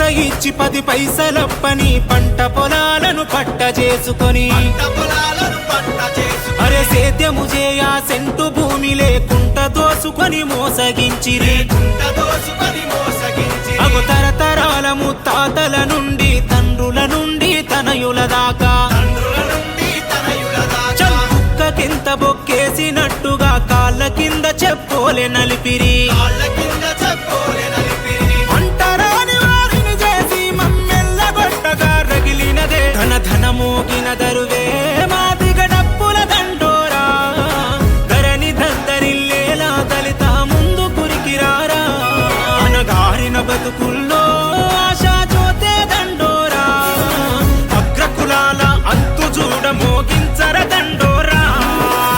వచ్చి పది పైసలప్పని పంట పొలాలను పట్ట చేసుకొని. అరే సేద్యము చేయా సెంటు భూమి లేకుంట దోసుకొని మోసగించిరి. మోసగించి అగు తరతరాల ముత్తాతల నుండి తండ్రుల నుండి తనయుల దాకా. తండ్రుల నుండి బొక్కేసినట్టుగా కాళ్ళ కింద చెప్పులే నలిపిరి. తగిన దరువే మాదిగ డప్పుల దండోరా ధరణి దందరిల్లేలా దళిత ముందు కురికిరారా. అనగారిన బతుకుల్లో ఆశా దండోరా అగ్రకులాల అంతు చూడమోగి